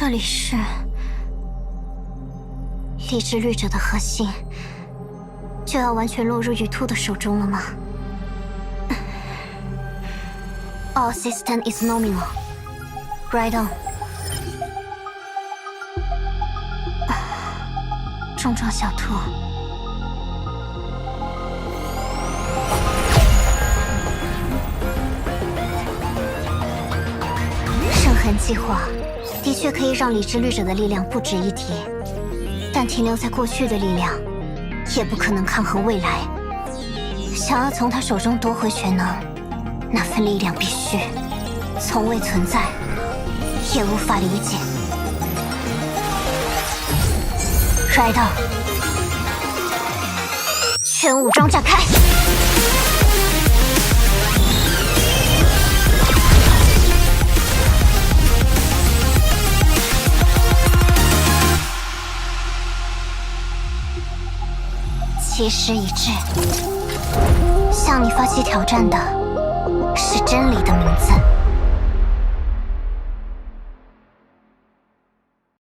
这里是理智律者的核心，就要完全落入雨兔的手中了吗？All system is nominal. Right on. 重创小兔。圣痕计划的确可以让理智律者的力量不值一提，但停留在过去的力量，也不可能抗衡未来。想要从他手中夺回全能，那份力量必须从未存在，也无法理解。Right on，全武装展开。起时一致，向你发起挑战的是真理的名字。